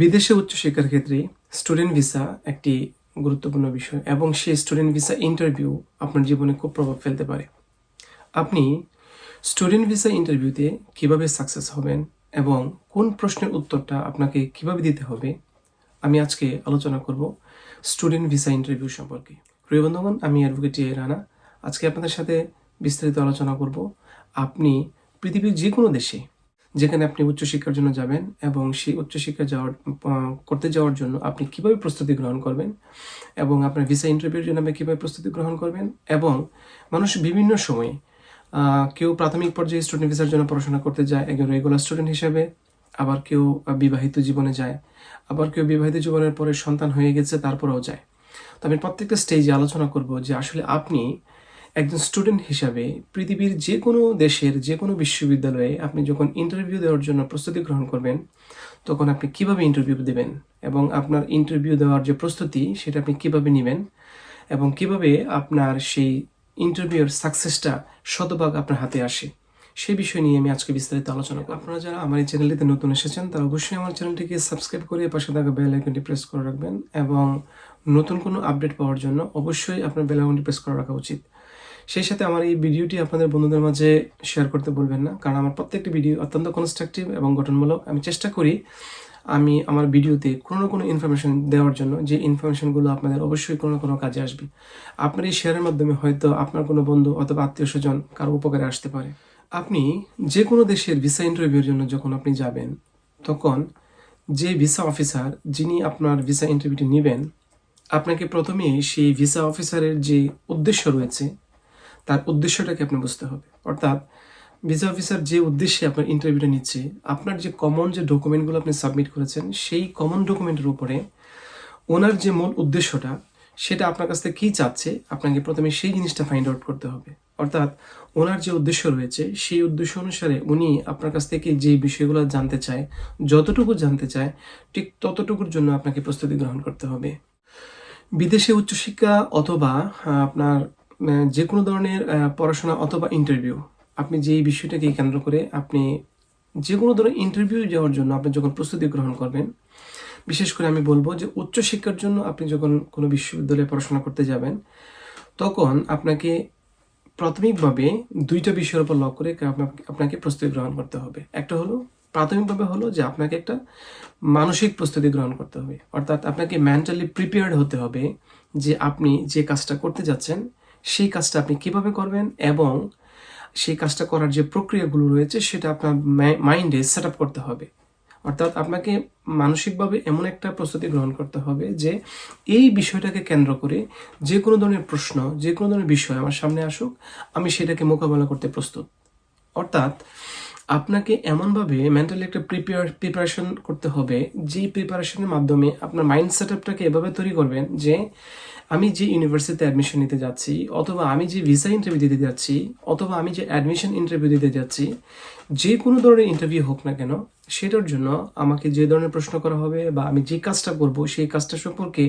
বিদেশে উচ্চশিক্ষার ক্ষেত্রে স্টুডেন্ট ভিসা একটি গুরুত্বপূর্ণ বিষয় এবং সেই স্টুডেন্ট ভিসা ইন্টারভিউ আপনার জীবনে খুব প্রভাব ফেলতে পারে। আপনি স্টুডেন্ট ভিসা ইন্টারভিউতে কীভাবে সাকসেস হবেন এবং কোন প্রশ্নের উত্তরটা আপনাকে কীভাবে দিতে হবে, আমি আজকে আলোচনা করব স্টুডেন্ট ভিসা ইন্টারভিউ সম্পর্কে। প্রিয় বন্ধুগণ, আমি অ্যাডভোকেট এ রানা। আজকে আপনাদের সাথে বিস্তারিত আলোচনা করব। আপনি পৃথিবীর যে কোনো দেশে যেখানে আপনি উচ্চশিক্ষার জন্য যাবেন এবং সেই উচ্চশিক্ষা যাওয়ার করতে যাওয়ার জন্য আপনি কীভাবে প্রস্তুতি গ্রহণ করবেন এবং আপনার ভিসা ইন্টারভিউর জন্য আপনি কীভাবে প্রস্তুতি গ্রহণ করবেন এবং মানুষ বিভিন্ন সময়ে কেউ প্রাথমিক পর্যায়ে স্টুডেন্ট ভিসার জন্য পড়াশোনা করতে যায়, একজন রেগুলার স্টুডেন্ট হিসেবে, আবার কেউ বিবাহিত জীবনে যায়, আবার কেউ বিবাহিত জীবনের পরে সন্তান হয়ে গেছে, তারপরেও যায়। তো আমি প্রত্যেকটা স্টেজে আলোচনা করব যে আসলে আপনি একজন স্টুডেন্ট হিসাবে পৃথিবীর যে কোনো দেশের যে কোনো বিশ্ববিদ্যালয়ে আপনি যখন ইন্টারভিউ দেওয়ার জন্য প্রস্তুতি গ্রহণ করবেন, তখন আপনি কীভাবে ইন্টারভিউ দেবেন এবং আপনার ইন্টারভিউ দেওয়ার যে প্রস্তুতি, সেটা আপনি কীভাবে নেবেন এবং কীভাবে আপনার সেই ইন্টারভিউর সাকসেসটা শতভাগ আপনার হাতে আসে সেই বিষয় নিয়ে আমি আজকে বিস্তারিত আলোচনা করব। আপনারা যারা আমার এই চ্যানেলটিতে নতুন এসেছেন, তারা অবশ্যই আমার চ্যানেলটিকে সাবস্ক্রাইব করে পাশে থাকা বেল আইকনটি প্রেস করে রাখবেন এবং নতুন কোনো আপডেট পাওয়ার জন্য অবশ্যই আপনার বেল আইকনটি প্রেস করে রাখা উচিত। সেই সাথে আমার এই ভিডিওটি আপনাদের বন্ধুদের মাঝে শেয়ার করতে বলবেন না। কারণ আমার প্রত্যেকটি ভিডিও অত্যন্ত কনস্ট্রাকটিভ এবং গঠনমূলক। আমি চেষ্টা করি আমি আমার ভিডিওতে কোনো না কোনো ইনফরমেশন দেওয়ার জন্য, যে ইনফরমেশনগুলো আপনাদের অবশ্যই কোনো না কোনো কাজে আসবে। আপনার এই শেয়ারের মাধ্যমে হয়তো আপনার কোনো বন্ধু অথবা আত্মীয় স্বজন কারও উপকারে আসতে পারে। আপনি যে কোনো দেশের ভিসা ইন্টারভিউর জন্য যখন আপনি যাবেন, তখন যে ভিসা অফিসার যিনি আপনার ভিসা ইন্টারভিউটি নেবেন, আপনাকে প্রথমেই সেই ভিসা অফিসারের যে উদ্দেশ্য রয়েছে তার উদ্দেশ্যটাকে আপনি বুঝতে হবে। অর্থাৎ ভিসা অফিসার যে উদ্দেশ্যে আপনার ইন্টারভিউটা নিচ্ছে আপনার যে কমন যে ডকুমেন্টগুলো আপনি সাবমিট করেছেন সেই কমন ডকুমেন্টের উপরে ওনার যে মূল উদ্দেশ্যটা সেটা আপনার কাছ থেকে কী চাচ্ছে আপনাকে প্রথমে সেই জিনিসটা ফাইন্ড আউট করতে হবে। অর্থাৎ ওনার যে উদ্দেশ্য রয়েছে সেই উদ্দেশ্য অনুসারে উনি আপনার কাছ থেকে যে বিষয়গুলো জানতে চায় যতটুকু জানতে চায় ঠিক ততটুকুর জন্য আপনাকে প্রস্তুতি গ্রহণ করতে হবে। বিদেশে উচ্চশিক্ষা অথবা আপনার আহ, যে কোনো ধরনের পড়াশোনা অথবা ইন্টারভিউ আপনি যেই বিষয়টাকে কেন্দ্র করে আপনি যে কোনো ধরনের ইন্টারভিউ যাওয়ার জন্য আপনি যখন প্রস্তুতি গ্রহণ করবেন, বিশেষ করে আমি বলব যে উচ্চশিক্ষার জন্য আপনি যখন কোনো বিশ্ববিদ্যালয়ে পড়াশোনা করতে যাবেন, তখন আপনাকে প্রাথমিকভাবে দুইটা বিষয়ের উপর লক্ষ্য করে আপনাকে- আপনাকে প্রস্তুতি গ্রহণ করতে হবে। একটা হলো, প্রাথমিকভাবে হলো যে আপনাকে একটা মানসিক প্রস্তুতি গ্রহণ করতে হবে। অর্থাৎ আপনাকে মেন্টালি প্রিপেয়ার্ড হতে হবে যে আপনি যে কাজটা করতে যাচ্ছেন সেই কাজটা আপনি কীভাবে করবেন এবং সেই কাজটা করার যে প্রক্রিয়াগুলো রয়েছে, সেটা আপনার মাইন্ডে সেট আপ করতে হবে। অর্থাৎ আপনাকে মানসিকভাবে এমন একটা প্রস্তুতি গ্রহণ করতে হবে যে এই বিষয়টাকে কেন্দ্র করে যে কোনো ধরনের প্রশ্ন, যে কোনো ধরনের বিষয় আমার সামনে আসুক, আমি সেটাকে মোকাবেলা করতে প্রস্তুত। অর্থাৎ আপনাকে এমনভাবে মেন্টালি একটা প্রিপেয়ার প্রিপারেশন করতে হবে যেই প্রিপারেশনের মাধ্যমে আপনার মাইন্ড সেট আপটাকে এভাবে তৈরি করবেন যে আমি যে ইউনিভার্সিটিতে অ্যাডমিশন নিতে যাচ্ছি, অথবা আমি যে ভিসা ইন্টারভিউ দিতে যাচ্ছি, অথবা আমি যে অ্যাডমিশন ইন্টারভিউ দিতে যাচ্ছি, যে কোনো ধরনের ইন্টারভিউ হোক না কেন, সেটার জন্য আমাকে যে ধরনের প্রশ্ন করা হবে বা আমি যে কাজটা করব, সেই কাজটা সম্পর্কে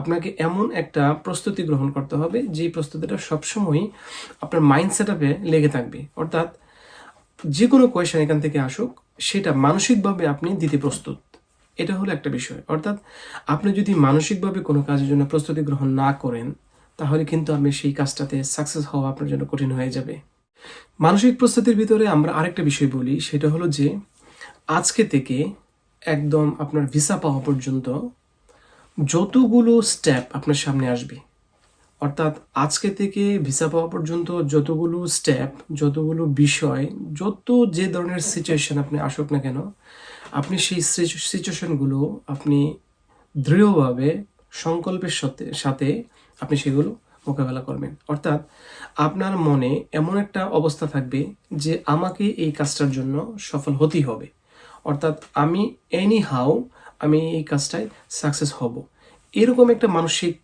আপনাকে এমন একটা প্রস্তুতি গ্রহণ করতে হবে যে প্রস্তুতিটা সবসময় আপনার মাইন্ড সেট আপে লেগে থাকবে। অর্থাৎ যে কোনো কোয়েশন এখান থেকে আসুক, সেটা মানসিকভাবে আপনি দিতে প্রস্তুত। এটা হলো একটা বিষয়। অর্থাৎ আপনি যদি মানসিকভাবে কোনো কাজের জন্য প্রস্তুতি গ্রহণ না করেন, তাহলে কিন্তু আপনি সেই কাজটাতে সাকসেস হওয়া আপনার জন্য কঠিন হয়ে যাবে। মানসিক প্রস্তুতির ভিতরে আমরা আরেকটা বিষয় বলি, সেটা হলো যে আজকে থেকে একদম আপনার ভিসা পাওয়া পর্যন্ত যতগুলো স্টেপ আপনার সামনে আসবে, অর্থাৎ আজকে থেকে ভিসা পাওয়া পর্যন্ত যতগুলো স্টেপ যতগুলো বিষয়, যত যে ধরনের সিচুয়েশন আপনি আসুক না কেন আপনি সেই সিচুয়েশনগুলো আপনি দৃঢ়ভাবে সংকল্পের সাথে সাথে আপনি সেগুলো মোকাবেলা করবেন। অর্থাৎ আপনার মনে এমন একটা অবস্থা থাকবে যে আমাকে এই কাজটার জন্য সফল হতেই হবে। অর্থাৎ আমি এনি হাউ আমি এই কাজটায় সাকসেস হব। এরকম একটা মানসিক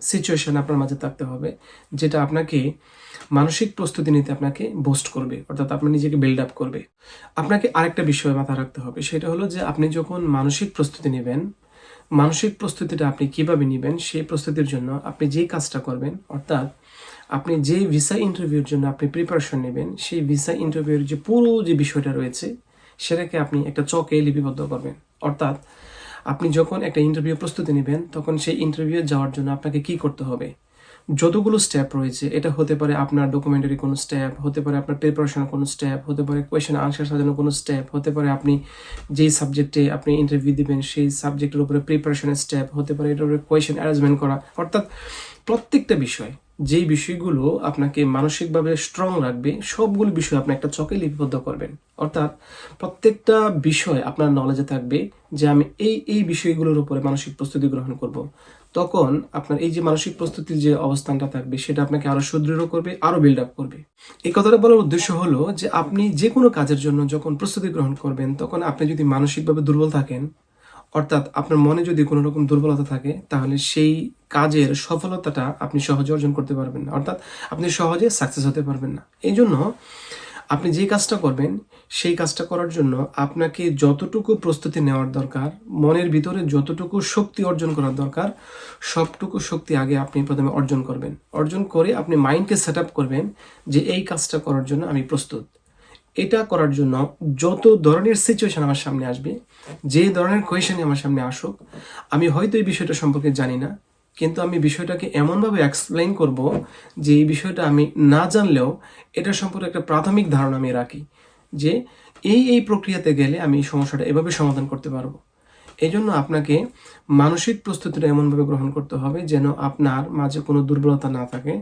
সিচুয়েশন আপনার মাঝে থাকতে হবে, যেটা আপনাকে মানসিক প্রস্তুতি নিতে আপনাকে বুস্ট করবে, অর্থাৎ আপনার নিজেকে বিল্ড আপ করবে। আপনাকে আরেকটা বিষয় মাথায় রাখতে হবে, সেটা হলো যে আপনি যখন মানসিক প্রস্তুতি নেবেন, মানসিক প্রস্তুতিটা আপনি কীভাবে নেবেন, সেই প্রস্তুতির জন্য আপনি যেই কাজটা করবেন, অর্থাৎ আপনি যে ভিসা ইন্টারভিউর জন্য আপনি প্রিপারেশন নেবেন, সেই ভিসা ইন্টারভিউর যে পুরো যে বিষয়টা রয়েছে, সেটাকে আপনি একটা চকে লিপিবদ্ধ করবেন। অর্থাৎ আপনি যখন একটা ইন্টারভিউ প্রস্তুতি নেবেন, তখন সেই ইন্টারভিউ যাওয়ার জন্য আপনাকে কি করতে হবে? যতগুলো স্টেপ রয়েছে, এটা হতে পারে আপনার ডকুমেন্টারি কোনো স্টেপ হতে পারে আপনার প্রিপারেশনের কোনো স্টেপ হতে পারে কোয়েশন আনসার সাজানোর কোনো স্টেপ হতে পারে আপনি যেই সাবজেক্টে আপনি ইন্টারভিউ দিবেন, সেই সাবজেক্টের উপরে প্রিপারেশনের স্টেপ হতে পারে এটার উপরে কোয়েশন অ্যারেঞ্জমেন্ট করা। অর্থাৎ প্রত্যেকটা বিষয় যেই বিষয়গুলো আপনাকে মানসিকভাবে স্ট্রং রাখবে, সবগুলো বিষয় আপনি একটা চকে লিপিবদ্ধ করবেন। অর্থাৎ প্রত্যেকটা বিষয় আপনার নলেজে থাকবে যে আমি এই এই বিষয়গুলোর উপরে মানসিক প্রস্তুতি গ্রহণ করব। তখন আপনার এই যে মানসিক প্রস্তুতির যে অবস্থানটা থাকবে, সেটা আপনাকে আরও সুদৃঢ় করবে, আরও বিল্ড আপ করবে। এই কথাটা বলার উদ্দেশ্য হলো যে আপনি যে কোনো কাজের জন্য যখন প্রস্তুতি গ্রহণ করবেন, তখন আপনি যদি মানসিকভাবে দুর্বল থাকেন অর্থাৎ আপনার মনে যদি কোনো রকম দুর্বলতা থাকে, তাহলে সেই কাজের সফলতাটা আপনি সহজে অর্জন করতে পারবেন না। অর্থাৎ আপনি সহজে সাকসেস হতে পারবেন না। এই জন্য আপনি যে কাজটা করবেন, সেই কাজটা করার জন্য আপনাকে যতটুকু প্রস্তুতি নেওয়ার দরকার, মনের ভিতরে যতটুকু শক্তি অর্জন করার দরকার, সবটুকু শক্তি আগে আপনি প্রথমে অর্জন করবেন। অর্জন করে আপনি মাইন্ডকে সেট আপ করবেন যে, এই কাজটা করার জন্য আমি প্রস্তুত। এটা করার জন্য যত ধরনের সিচুয়েশন আমার সামনে আসবে যে ধরনের কোয়েশনই আমার সামনে আসুক, আমি হয়তো এই বিষয়টা সম্পর্কে জানি না, কিন্তু আমি বিষয়টাকে এমনভাবে এক্সপ্লেইন করব যে এই বিষয়টা আমি না জানলেও এটা সম্পর্কে একটা প্রাথমিক ধারণা আমি রাখি যে এই এই প্রক্রিয়াতে গেলে আমি এই সমস্যাটা এভাবে সমাধান করতে পারব। এই জন্য আপনাকে মানসিক প্রস্তুতিটা এমনভাবে গ্রহণ করতে হবে যেন আপনার মাঝে কোনো দুর্বলতা না থাকে।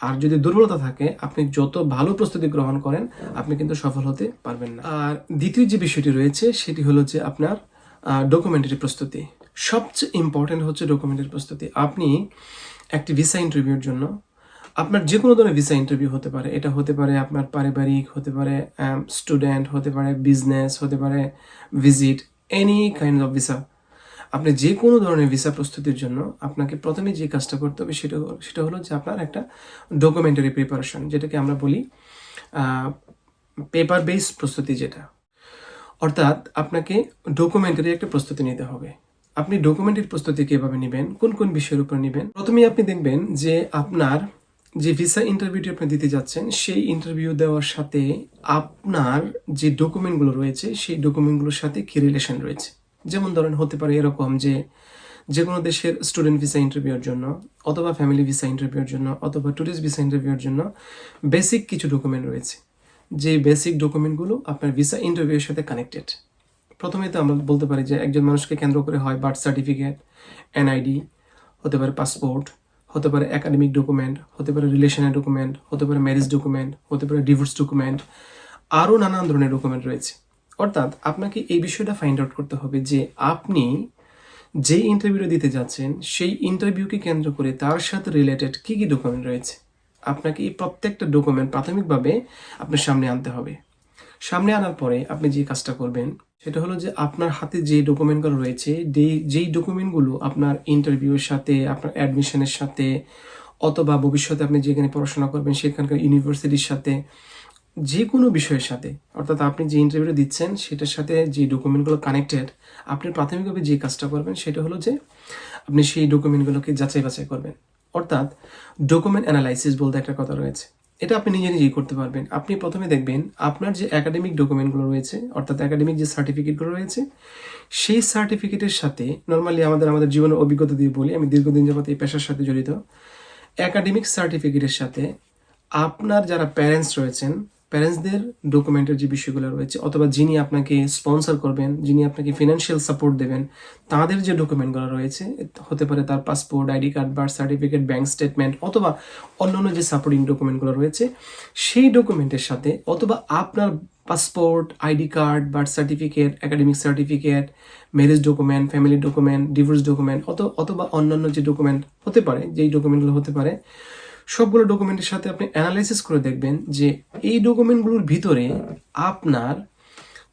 আর যদি দুর্বলতা থাকে, আপনি যত ভালো প্রস্তুতি গ্রহণ করেন, আপনি কিন্তু সফল হতে পারবেন না। আর দ্বিতীয় যে বিষয়টি রয়েছে, সেটি হলো যে আপনার ডকুমেন্টারি প্রস্তুতি। সবচেয়ে ইম্পর্টেন্ট হচ্ছে ডকুমেন্টারি প্রস্তুতি। আপনি একটি ভিসা ইন্টারভিউর জন্য, আপনার যে কোনো ধরনের ভিসা ইন্টারভিউ হতে পারে। এটা হতে পারে আপনার পারিবারিক, হতে পারে স্টুডেন্ট হতে পারে বিজনেস হতে পারে visit any kind of visa আপনি যে কোনো ধরনের ভিসা প্রস্তুতির জন্য আপনাকে প্রথমে যে কাজটা করতে হবে সেটা সেটা হলো যে আপনার একটা ডকুমেন্টারি প্রিপারেশন যেটাকে আমরা বলি পেপার বেস প্রস্তুতি যেটা। অর্থাৎ আপনাকে ডকুমেন্টারি একটা প্রস্তুতি নিতে হবে। আপনি ডকুমেন্টারি প্রস্তুতি কীভাবে নেবেন, কোন কোন বিষয়ের উপর নেবেন? প্রথমেই আপনি দেখবেন যে আপনার যে ভিসা ইন্টারভিউটি আপনি দিতে যাচ্ছেন, সেই ইন্টারভিউ দেওয়ার সাথে আপনার যে ডকুমেন্টগুলো রয়েছে, সেই ডকুমেন্টগুলোর সাথে কী রিলেশন রয়েছে? যেমন ধরেন হতে পারে এরকম যে যে কোনো দেশের স্টুডেন্ট ভিসা ইন্টারভিউর জন্য অথবা ফ্যামিলি ভিসা ইন্টারভিউর জন্য অথবা ট্যুরিস্ট ভিসা ইন্টারভিউর জন্য বেসিক কিছু ডকুমেন্ট রয়েছে। যে বেসিক ডকুমেন্টগুলো আপনার ভিসা ইন্টারভিউর সাথে কানেক্টেড প্রথমে তো আমরা বলতে পারি যে একজন মানুষকে কেন্দ্র করে হয় বার্থ সার্টিফিকেট এনআইডি হতে পারে পাসপোর্ট হতে পারে একাডেমিক ডকুমেন্ট হতে পারে রিলেশনের ডকুমেন্ট হতে পারে ম্যারেজ ডকুমেন্ট হতে পারে ডিভোর্স ডকুমেন্ট আরও নানান ধরনের ডকুমেন্ট রয়েছে। অর্থাৎ আপনাকে এই বিষয়টা ফাইন্ড আউট করতে হবে যে আপনি যে ইন্টারভিউটা দিতে যাচ্ছেন, সেই ইন্টারভিউকে কেন্দ্র করে তার সাথে রিলেটেড কি কী ডকুমেন্ট রয়েছে? আপনাকে এই প্রত্যেকটা ডকুমেন্ট প্রাথমিকভাবে আপনার সামনে আনতে হবে। সামনে আনার পরে আপনি যে কাজটা করবেন, সেটা হলো যে আপনার হাতে যে ডকুমেন্টগুলো রয়েছে, যেই- ডকুমেন্টগুলো আপনার ইন্টারভিউর সাথে, আপনার অ্যাডমিশনের সাথে, অথবা ভবিষ্যতে আপনি যেখানে পড়াশোনা করবেন, সেখানকার ইউনিভার্সিটির সাথে যে কোনো বিষয়ের সাথে, অর্থাৎ আপনি যে ইন্টারভিউটা দিচ্ছেন, সেটার সাথে যে ডকুমেন্টগুলো কানেক্টেড আপনি প্রাথমিকভাবে যে কাজটা করবেন সেটা হলো যে, আপনি সেই ডকুমেন্টগুলোকে যাচাই বাছাই করবেন। অর্থাৎ ডকুমেন্ট অ্যানালাইসিস বলতে একটা কথা রয়েছে। এটা আপনি নিজে নিজেই করতে পারবেন। আপনি প্রথমে দেখবেন আপনার যে একাডেমিক ডকুমেন্টগুলো রয়েছে, অর্থাৎ একাডেমিক যে সার্টিফিকেটগুলো রয়েছে, সেই সার্টিফিকেটের সাথে নর্মালি আমাদের আমাদের জীবনের অভিজ্ঞতা দিয়ে বলি, আমি দীর্ঘদিন যাবত এই পেশার সাথে জড়িত একাডেমিক সার্টিফিকেটের সাথে আপনার যারা প্যারেন্টস রয়েছেন প্যারেন্টসদের ডকুমেন্টের যে বিষয়গুলো রয়েছে, অথবা যিনি আপনাকে স্পন্সর করবেন, যিনি আপনাকে ফিনান্সিয়াল সাপোর্ট দেবেন, তাদের যে ডকুমেন্টগুলো রয়েছে, হতে পারে তার passport ID card birth certificate bank statement অথবা অন্যান্য যে সাপোর্টিং ডকুমেন্টগুলো রয়েছে, সেই ডকুমেন্টের সাথে, অথবা আপনার passport ID card birth certificate academic certificate marriage document family document divorce document অথবা অন্যান্য যে ডকুমেন্ট হতে পারে, যেই ডকুমেন্টগুলো হতে পারে সবগুলো ডকুমেন্টের সাথে আপনি অ্যানালাইসিস করে দেখবেন যে এই ডকুমেন্টগুলোর ভিতরে আপনার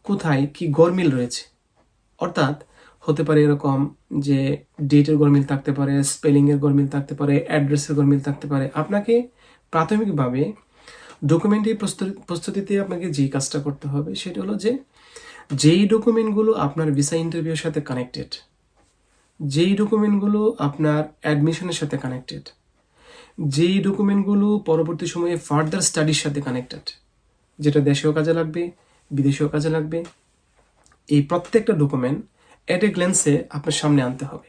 কোথায় কি গরমিল রয়েছে। অর্থাৎ হতে পারে এরকম যে ডেটের গরমিল থাকতে পারে স্পেলিংয়ের গরমিল থাকতে পারে অ্যাড্রেসের গরমিল থাকতে পারে। আপনাকে প্রাথমিকভাবে ডকুমেন্টের প্রস্তুতি, প্রস্তুতিতে আপনাকে যেই কাজটা করতে হবে সেটা হলো যে যেই ডকুমেন্টগুলো আপনার ভিসা ইন্টারভিউর সাথে কানেক্টেড যেই ডকুমেন্টগুলো আপনার অ্যাডমিশনের সাথে কানেক্টেড যেই ডকুমেন্টগুলো পরবর্তী সময়ে ফার্দার স্টাডির সাথে কানেক্টেড যেটা দেশেও কাজে লাগবে, বিদেশেও কাজে লাগবে, এই প্রত্যেকটা ডকুমেন্ট এট এ গ্ল্যান্সে আপনার সামনে আনতে হবে।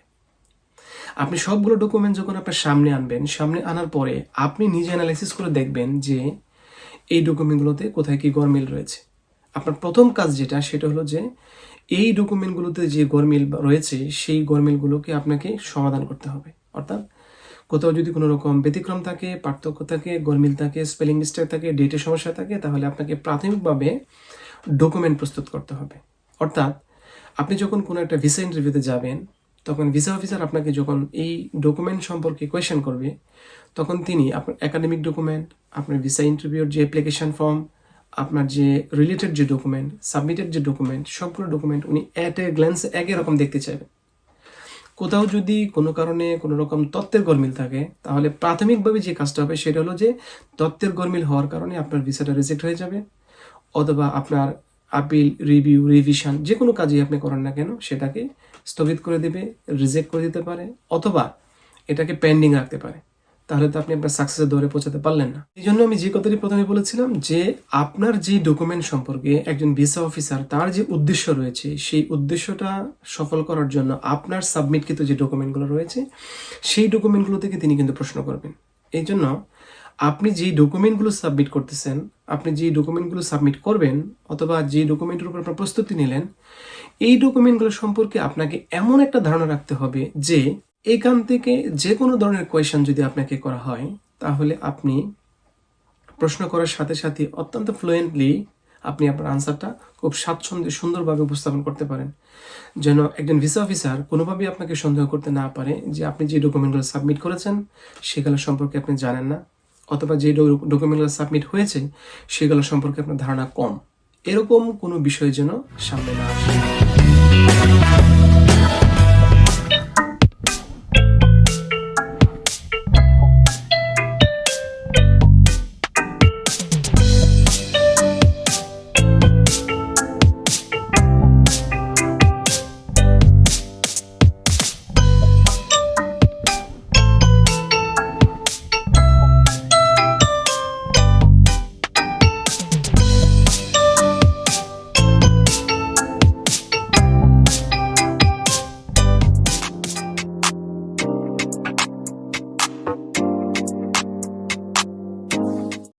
আপনি সবগুলো ডকুমেন্ট যখন আপনার সামনে আনবেন, সামনে আনার পরে আপনি নিজে অ্যানালাইসিস করে দেখবেন যে এই ডকুমেন্টগুলোতে কোথায় কি গরমিল রয়েছে। আপনার প্রথম কাজ যেটা, সেটা হলো যে এই ডকুমেন্টগুলোতে যে গরমিল রয়েছে, সেই গরমিলগুলোকে আপনাকে সমাধান করতে হবে। অর্থাৎ কোথাও যদি কোনো রকম ব্যতিক্রম থাকে, পার্থক্য থাকে গরমিল থাকে স্পেলিং মিস্টেক থাকে ডেটের সমস্যা থাকে, তাহলে আপনাকে প্রাথমিকভাবে ডকুমেন্ট প্রস্তুত করতে হবে। অর্থাৎ আপনি যখন কোনো একটা ভিসা ইন্টারভিউতে যাবেন, তখন ভিসা অফিসার আপনাকে যখন এই ডকুমেন্ট সম্পর্কে কোয়েশ্চেন করবে, তখন তিনি আপনার একাডেমিক ডকুমেন্ট আপনার ভিসা ইন্টারভিউর যে অ্যাপ্লিকেশন ফর্ম আপনার যে রিলেটেড যে ডকুমেন্ট সাবমিটেড যে ডকুমেন্ট সবগুলো ডকুমেন্ট উনি অ্যাট এ গ্ল্যান্সে একই রকম দেখতে চাইবেন। কোথাও যদি কোনো কারণে কোনো রকম তত্ত্বের গরমিল থাকে, তাহলে প্রাথমিকভাবে যে কাজটা হবে সেটা হলো যে তত্ত্বের গরমিল হওয়ার কারণে আপনার ভিসাটা রিজেক্ট হয়ে যাবে অথবা আপনার আপিল রিভিউ রিভিশন যে কোনো কাজই আপনি করেন না কেন, সেটাকে স্থগিত করে দেবে রিজেক্ট করে দিতে পারে অথবা এটাকে পেন্ডিং রাখতে পারে। তাহলে তো আপনি আপনার সাকসেসের দৌড়ে পৌঁছাতে পারলেন না। এই জন্য আমি যে কথাটি প্রথমে বলেছিলাম যে, আপনার যে ডকুমেন্ট সম্পর্কে একজন ভিসা অফিসার তার যে উদ্দেশ্য রয়েছে, সেই উদ্দেশ্যটা সফল করার জন্য আপনার সাবমিটকৃত যে ডকুমেন্টগুলো রয়েছে, সেই ডকুমেন্টগুলো থেকে তিনি কিন্তু প্রশ্ন করবেন। এই জন্য আপনি যে ডকুমেন্টগুলো সাবমিট করতেছেন, আপনি যে ডকুমেন্টগুলো সাবমিট করবেন, অথবা যে ডকুমেন্টের উপর আপনার প্রস্তুতি নিলেন, এই ডকুমেন্টগুলো সম্পর্কে আপনাকে এমন একটা ধারণা রাখতে হবে যে এখান থেকে যে কোনো ধরনের কোয়েশন যদি আপনাকে করা হয়, তাহলে আপনি প্রশ্ন করার সাথে সাথে অত্যন্ত ফ্লুয়েন্টলি আপনি আপনার আনসারটা খুব স্বাচ্ছন্দ্যে সুন্দরভাবে উপস্থাপন করতে পারেন। যেন একজন ভিসা অফিসার কোনোভাবেই আপনাকে সন্দেহ করতে না পারে যে আপনি যে ডকুমেন্টগুলো সাবমিট করেছেন, সেগুলো সম্পর্কে আপনি জানেন না, অথবা যে ডকুমেন্টগুলো সাবমিট হয়েছে, সেগুলো সম্পর্কে আপনার ধারণা কম। এরকম কোনো বিষয় যেন সামনে না আসে।